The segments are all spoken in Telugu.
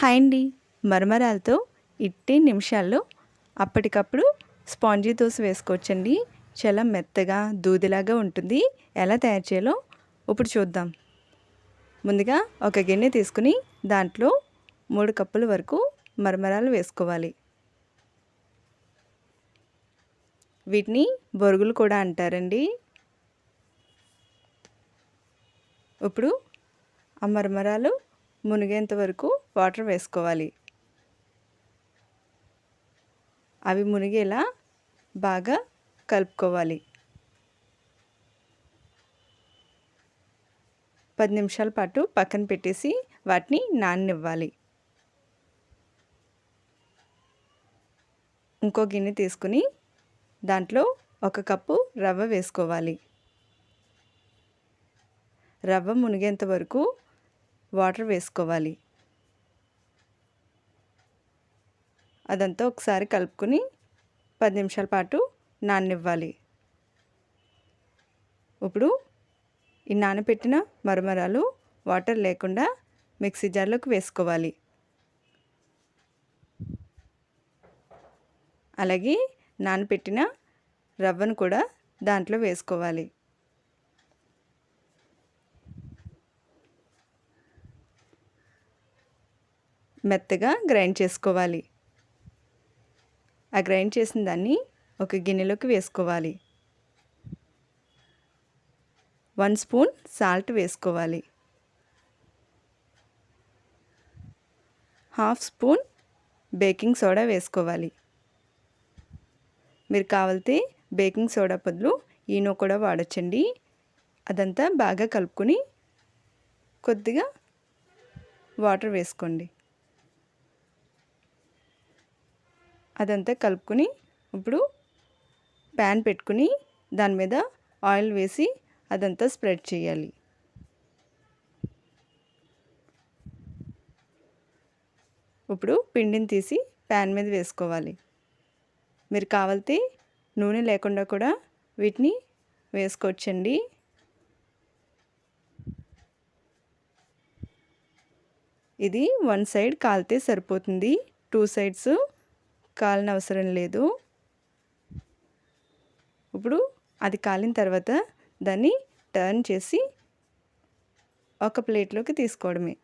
హాయ్ అండి. మరమరాలతో ఇట్టి నిమిషాల్లో అప్పటికప్పుడు స్పాంజీ దోశ వేసుకోవచ్చండి. చాలా మెత్తగా దూదిలాగా ఉంటుంది. ఎలా తయారు చేయాలో ఇప్పుడు చూద్దాం. ముందుగా ఒక గిన్నె తీసుకుని దాంట్లో మూడు కప్పుల వరకు మరమరాలు వేసుకోవాలి. వీటిని బొరుగులు కూడా అంటారండి. ఇప్పుడు ఆ మరమరాలు మునిగేంత వరకు వాటర్ వేసుకోవాలి. అవి మునిగేలా బాగా కలుపుకోవాలి. పది నిమిషాల పాటు పక్కన పెట్టేసి వాటిని నాననివ్వాలి. ఇంకో గిన్నె తీసుకుని దాంట్లో ఒక కప్పు రవ్వ వేసుకోవాలి. రవ్వ మునిగేంత వరకు వాటర్ వేసుకోవాలి. అదంతా ఒకసారి కలుపుకొని పది నిమిషాల పాటు నాననివ్వాలి. ఇప్పుడు ఈ నానబెట్టిన మరమరాలు వాటర్ లేకుండా మిక్సీ జార్లోకి వేసుకోవాలి. అలాగే నానబెట్టిన రవ్వను కూడా దాంట్లో వేసుకోవాలి. మెత్తగా గ్రైండ్ చేసుకోవాలి. ఆ గ్రైండ్ చేసిన దాన్ని ఒక గిన్నెలోకి వేసుకోవాలి. వన్ స్పూన్ సాల్ట్ వేసుకోవాలి. హాఫ్ స్పూన్ బేకింగ్ సోడా వేసుకోవాలి. మీరు కావాలితే బేకింగ్ సోడా బదులు ఈనో కూడా వాడచ్చండి. అదంతా బాగా కలుపుకొని కొద్దిగా వాటర్ వేసుకోండి. అదంతా కలుపుకొని ఇప్పుడు ప్యాన్ పెట్టుకుని దాని మీద ఆయిల్ వేసి అదంతా స్ప్రెడ్ చేయాలి. ఇప్పుడు పిండిని తీసి ప్యాన్ మీద వేసుకోవాలి. మీరు కావాలితే నూనె లేకుండా కూడా వీటిని వేసుకోవచ్చండి. ఇది వన్ సైడ్ కాలితే సరిపోతుంది. టూ సైడ్స్ కాలని అవసరం లేదు. ఇప్పుడు అది కాలిన తర్వాత దాన్ని టర్న్ చేసి ఒక ప్లేట్లోకి తీసుకోవడమే.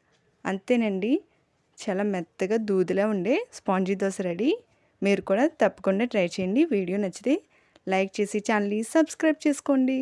అంతేనండి. చాలా మెత్తగా దూదిలా ఉండే స్పాంజీ దోశ రెడీ. మీరు కూడా తప్పకుండా ట్రై చేయండి. వీడియో నచ్చితే లైక్ చేసి ఛానల్ని సబ్స్క్రైబ్ చేసుకోండి.